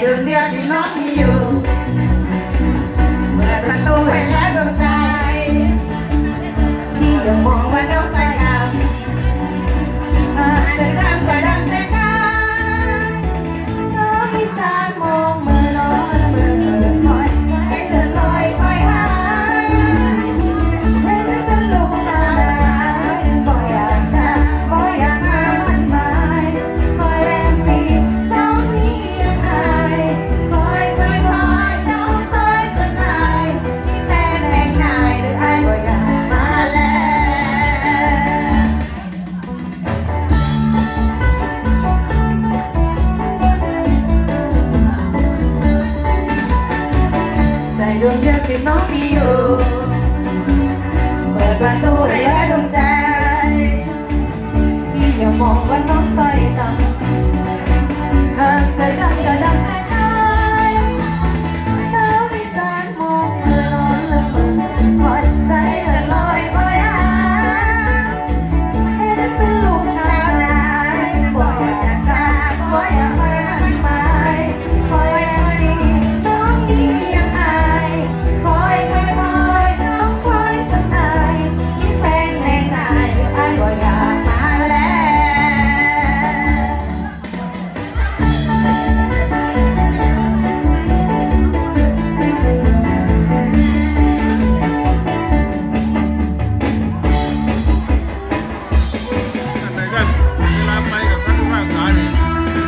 They not ดวงเดือนสิบน้องมีอยู่ เปิดประตู